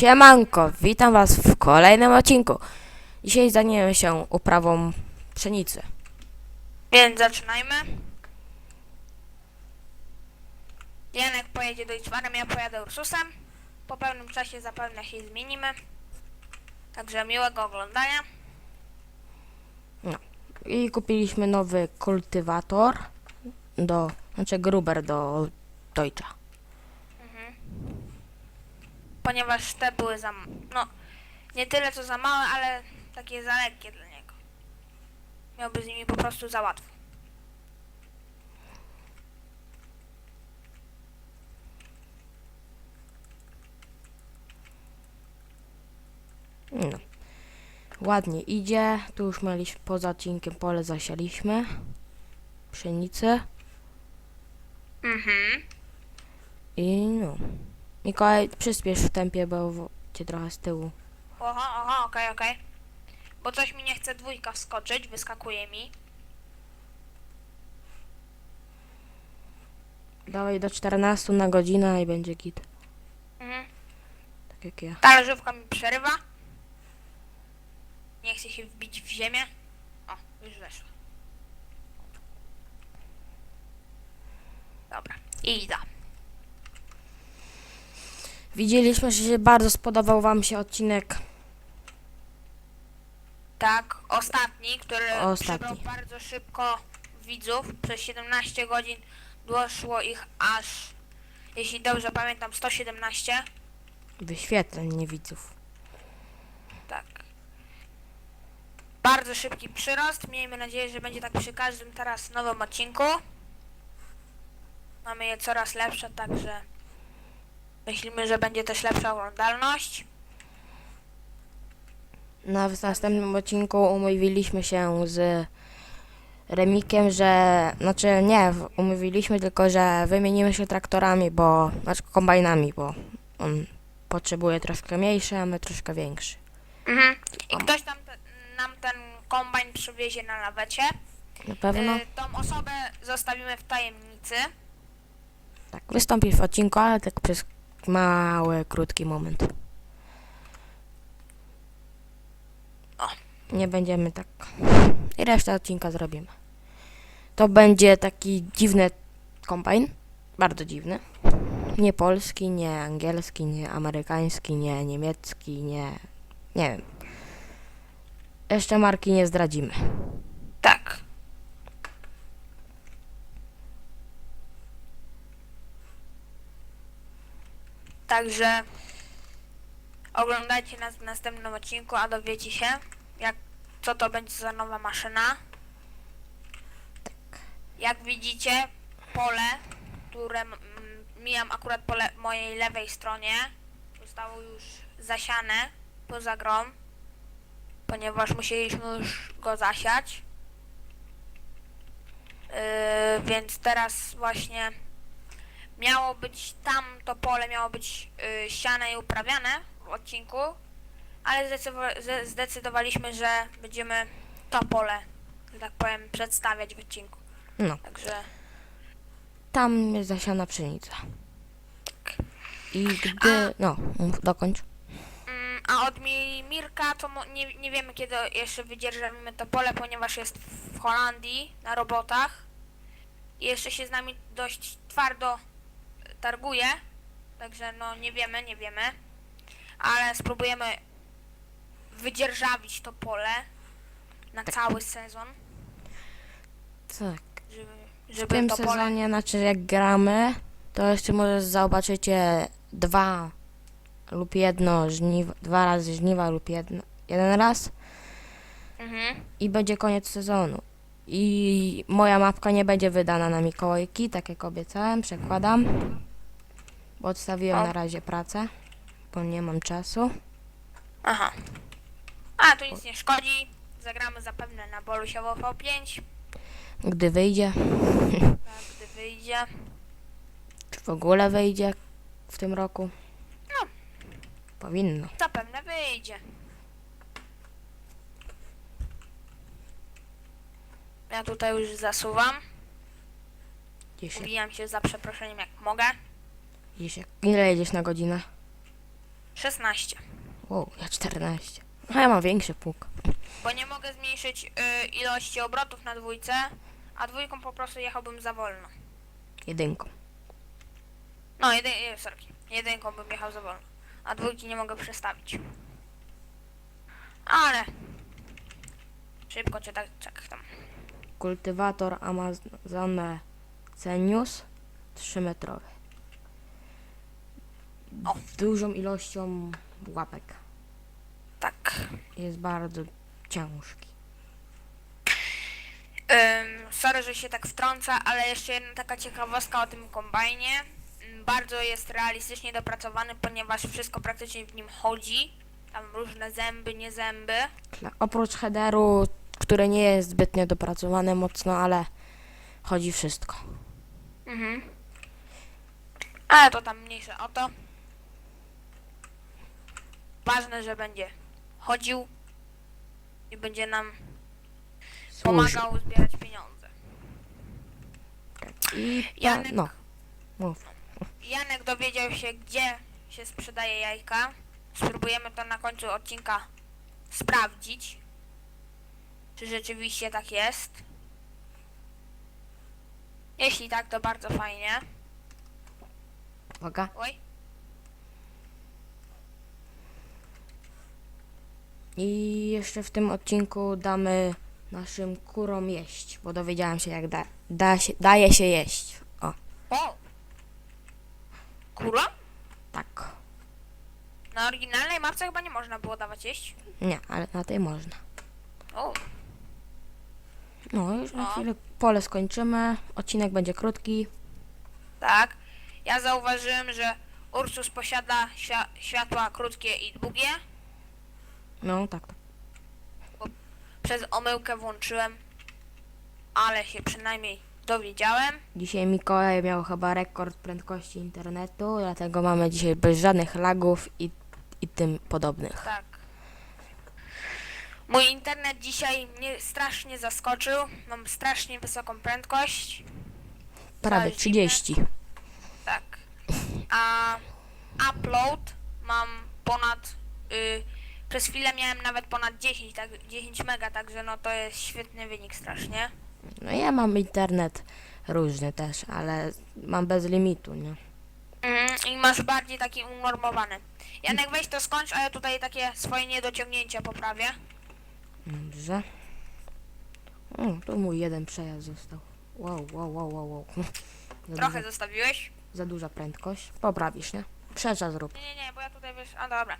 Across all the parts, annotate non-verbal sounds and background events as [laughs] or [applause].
Siemanko, witam was w kolejnym odcinku. Dzisiaj zajmiemy się uprawą pszenicy. Więc zaczynajmy. Janek pojedzie do Iczmarem, ja pojadę Ursusem. Po pewnym czasie zapewne się zmienimy. Także miłego oglądania. I kupiliśmy nowy kultywator do, znaczy gruber do Deutscha. Ponieważ te były za... no, nie tyle co za małe, ale takie za lekkie dla niego. Miałby z nimi po prostu za łatwo. No. Ładnie idzie. Tu już mieliśmy poza odcinkiem pole zasialiśmy. Pszenicę. Mhm. I no. Mikołaj, przyspiesz w tempie, bo w- cię trochę z tyłu. Oho, oho, okej, okej. Bo coś mi nie chce dwójka wskoczyć, wyskakuje mi. Dawaj do 14 na godzinę i będzie git. Mhm. Tak jak ja. Talerzówka mi przerywa. Nie chce się wbić w ziemię. O, już weszła. Dobra, i idę. Widzieliśmy, że się bardzo spodobał wam się odcinek Tak, ostatni, który Ostatni. przybrał bardzo szybko widzów. Przez 17 godzin doszło ich aż, jeśli dobrze pamiętam, 117. wyświetleń, nie widzów. Tak. Bardzo szybki przyrost. Miejmy nadzieję, że będzie tak przy każdym teraz nowym odcinku. Mamy je coraz lepsze, także myślimy, że będzie też lepsza oglądalność. Na w następnym odcinku umówiliśmy się z Remikiem, że, znaczy nie, w- umówiliśmy tylko, że wymienimy się traktorami, bo, znaczy kombajnami, bo on potrzebuje troszkę mniejszy, a my troszkę większy. Mhm. I ktoś tam te, nam ten kombajn przywiezie na lawecie. Na pewno Y, tą osobę zostawimy w tajemnicy. tak, wystąpi w odcinku, ale tak przez mały, krótki moment. O. Nie będziemy tak. I resztę odcinka zrobimy. To będzie taki dziwny kombajn. Bardzo dziwny. Nie polski, nie angielski, nie amerykański, nie niemiecki, nie. Nie wiem. Jeszcze marki nie zdradzimy. Tak. Także oglądajcie nas w następnym odcinku, a dowiecie się, jak, co to będzie za nowa maszyna. Jak widzicie, pole, które mijam akurat po mojej lewej stronie, zostało już zasiane poza grom, ponieważ musieliśmy już go zasiać. Yy, więc teraz właśnie miało być tam to pole miało być yy, siane i uprawiane w odcinku, ale zdecydowaliśmy, że będziemy to pole, że tak powiem, przedstawiać w odcinku. No. Także Tam jest zasiana pszenica. I gdy. No, dokończ. Mm, a od Mi- Mirka to nie, nie wiemy kiedy jeszcze wydzierżawimy to pole, ponieważ jest w Holandii na robotach. I jeszcze się z nami dość twardo targuje. Także no nie wiemy, nie wiemy. Ale spróbujemy wydzierżawić to pole na cały sezon, Tak. żeby, W żeby tym to pole... sezonie, znaczy jak gramy, to jeszcze może zobaczycie dwa lub jedno żniwa, dwa razy żniwa lub jedno, jeden raz Mhm. i będzie koniec sezonu. I moja mapka nie będzie wydana na Mikołajki, tak jak obiecałem, przekładam. Bo odstawiłem O. na razie pracę, bo nie mam czasu. Aha. A, to nic nie szkodzi. Zagramy zapewne na Bolusiowo V5, Gdy wyjdzie, tak, gdy wyjdzie. czy w ogóle wyjdzie w tym roku. No. Powinno. Zapewne wyjdzie. Ja tutaj już zasuwam. Gdzieś, Ubijam się za przeproszeniem jak mogę. Gdzieś, ile jedziesz na godzinę? 16. Wow, ja 14. A ja mam większy pług. Bo nie mogę zmniejszyć y, ilości obrotów na dwójce, a dwójką po prostu jechałbym za wolno. Jedynką. No, jedyn, e, sorki. jedynką bym jechał za wolno, a dwójki nie mogę przestawić. Ale... Szybko cię tak, tak tam. Kultywator Amazone Cenius 3 metrowy. O. Dużą ilością łapek. Tak. Jest bardzo ciężki. Ym, sorry, że się tak wtrąca, ale jeszcze jedna taka ciekawostka o tym kombajnie. Ym, Bardzo jest realistycznie dopracowany, ponieważ wszystko praktycznie w nim chodzi. Tam różne zęby, nie zęby. Kla- Oprócz headeru, który nie jest zbytnio dopracowany mocno, ale chodzi wszystko. Mhm. Ale to tam mniejsze o to. Ważne, że będzie chodził i będzie nam pomagał zbierać pieniądze. I Janek, no, mów. Janek dowiedział się, gdzie się sprzedaje jajka. Spróbujemy to na końcu odcinka sprawdzić, czy rzeczywiście tak jest. Jeśli tak, to bardzo fajnie. Uwaga. Oj, I jeszcze w tym odcinku damy naszym kurom jeść, bo dowiedziałam się jak da, da się, daje się jeść. O, o! Kura? tak. Na oryginalnej mapce chyba nie można było dawać jeść. Nie, ale na tej można. O, No, już na O. chwilę pole skończymy. Odcinek będzie krótki. tak. Ja zauważyłem, że Ursus posiada świ- światła krótkie i długie. No, tak, tak. Przez omyłkę włączyłem, ale się przynajmniej dowiedziałem. Dzisiaj Mikołaj miał chyba rekord prędkości internetu, dlatego mamy dzisiaj bez żadnych lagów i, i tym podobnych. Tak. Mój internet dzisiaj mnie strasznie zaskoczył. Mam strasznie wysoką prędkość. Prawie jest 30. Tak. A upload mam ponad. Y, przez chwilę miałem nawet ponad 10, tak, 10 mega, także no to jest świetny wynik strasznie. No ja mam internet różny też, ale mam bez limitu, nie? Mhm, I masz bardziej taki unormowany. Janek weź to skończ, a ja tutaj takie swoje niedociągnięcia poprawię. Dobrze. O, tu mój jeden przejazd został. Wow, wow, wow, wow, wow. [laughs] Za, Trochę duża, zostawiłeś. za duża prędkość. Poprawisz, nie? Przecza zrób. Nie, nie, nie, bo ja tutaj wiesz. A dobra.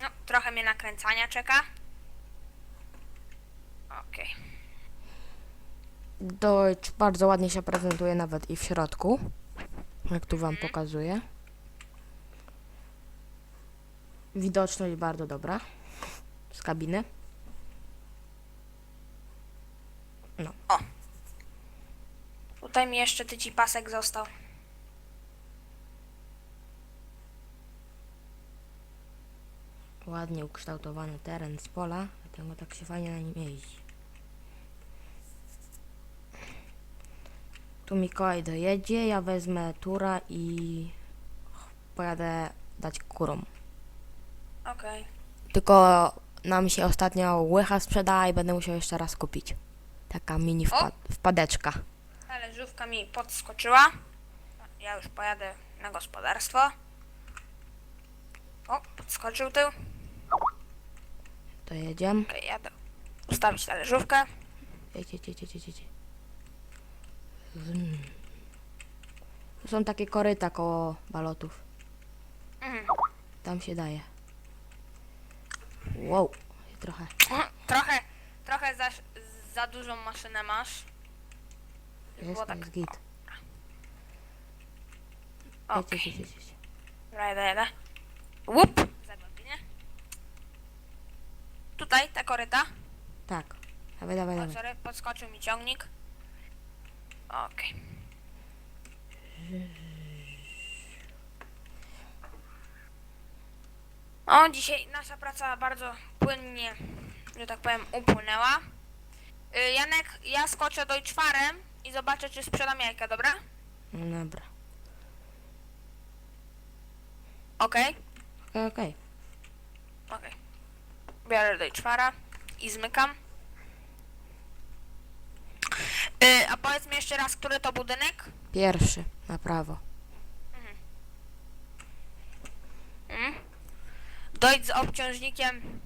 No, trochę mnie nakręcania czeka. Okej. Deutsch bardzo ładnie się prezentuje nawet i w środku. Jak tu wam pokazuję. Widoczność bardzo dobra. Z kabiny. Tutaj mi jeszcze tyci pasek został. Ładnie ukształtowany teren z pola, dlatego tak się fajnie na nim jeździ. Tu Mikołaj dojedzie, ja wezmę tura i pojadę dać kurom. Okej. Tylko nam się ostatnio łycha sprzedała i będę musiał jeszcze raz kupić. Taka mini wpa- wpadeczka. Talerzówka mi podskoczyła. Ja już pojadę na gospodarstwo. O, podskoczył tył. To jedziemy. Okej, jadę ustawić talerzówkę. Jedź, jedź, jedź, jedź, jedź, jedź. Zn. Tu są takie koryta koło balotów. Mhm. Tam się daje. Wow, trochę. Trochę, trochę za, za dużą maszynę masz. Jest, Było tak. jest git. Okej, Jedź, jedź, jedź, jedź. Łup! Tutaj, ta koryta. Tak. Dawaj, dawaj, O, dawaj. sorry, podskoczył mi ciągnik. Okej. O, dzisiaj nasza praca bardzo płynnie, że tak powiem, upłynęła. Y, Janek, ja skoczę do czwarem i zobaczę, czy sprzedam jajka, dobra? Dobra. Okej, Okej, okej. okej. Biorę do czwara i zmykam. Y, a powiedz mi jeszcze raz, który to budynek? Pierwszy, na prawo. Mm. Dojdź z obciążnikiem.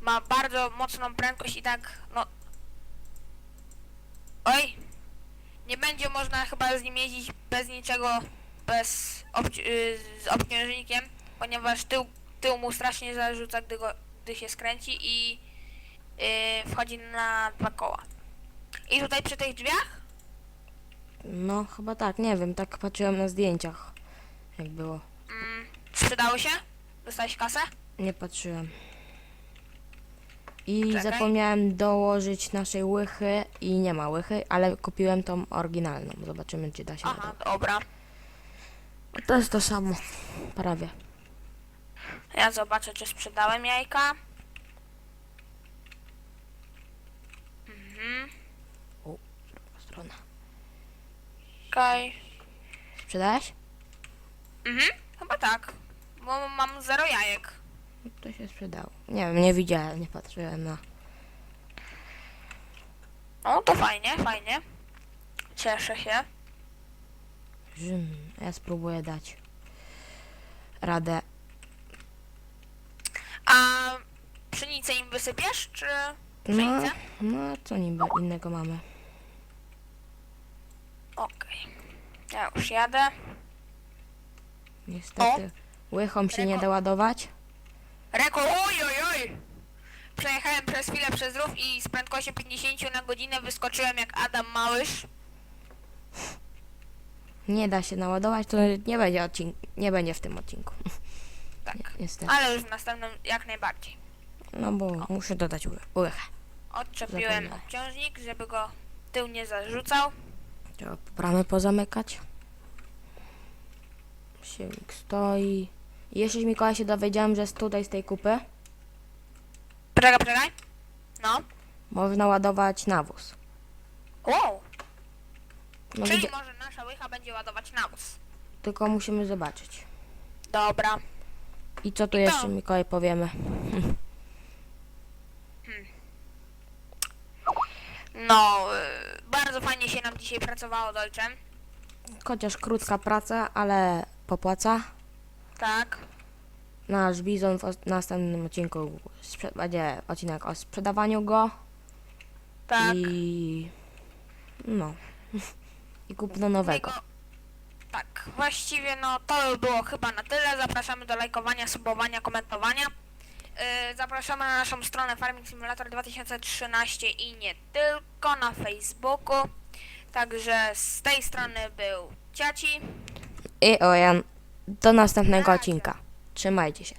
Ma bardzo mocną prędkość i tak, no... Oj! Nie będzie można chyba z nim jeździć bez niczego, bez obci- y, z obciążnikiem, ponieważ tył, tył mu strasznie zarzuca, gdy, go, gdy się skręci i y, wchodzi na dwa koła. I tutaj przy tych drzwiach No, chyba tak, nie wiem, tak patrzyłem na zdjęciach, jak było. mm, sprzedały się? Dostałeś kasę? Nie patrzyłem. I Czekaj. zapomniałem dołożyć naszej łychy i nie ma łychy, ale kupiłem tą oryginalną. Zobaczymy, czy da się. Aha, dobra. To jest to samo. Prawie. Ja zobaczę, czy sprzedałem jajka. Mhm. Strona. Okej. Sprzedałeś? Mhm, chyba tak. Bo mam zero jajek. To się sprzedało. Nie wiem, nie widziałem, nie patrzyłem na. No to fajnie, fajnie. Cieszę się. Rzym. Ja spróbuję dać radę. A pszenicę im wysypiesz, czy No, pszenicę? no co niby innego mamy. Okej. Ja już jadę. Niestety łychą się nie da ładować. Reko, oj, oj, oj! Przejechałem przez chwilę przez rów i z prędkością 50 na godzinę wyskoczyłem jak Adam Małysz. Nie da się naładować, to nie będzie odcink- nie będzie w tym odcinku. [laughs] Tak. Niestety. Ale już w następnym jak najbardziej. No bo muszę dodać ły- łychę. Odczepiłem Zapomniałem. obciążnik, żeby go tył nie zarzucał. Trzeba bramy pozamykać. Silnik stoi. Jeszcze Mikołaj się dowiedziałem, że z tutaj z tej kupy Poczekaj, poczekaj. No. można ładować nawóz. Wow. No, Czyli może nasza łycha będzie ładować nawóz. tylko musimy zobaczyć. Dobra. I co tu I to. jeszcze Mikołaj powiemy? No, y, bardzo fajnie się nam dzisiaj pracowało Dolczem. Chociaż krótka praca, ale popłaca. Tak. Nasz bizon w os- następnym odcinku sprze- będzie odcinek o sprzedawaniu go Tak. i no [laughs] i kupno nowego. Tak, właściwie no to by było chyba na tyle. Zapraszamy do lajkowania, subowania, komentowania. Yy, zapraszamy na naszą stronę Farming Simulator 2013 i nie tylko na Facebooku. Także z tej strony był Ciaci. I Ojan, do następnego odcinka. Trzymajcie się.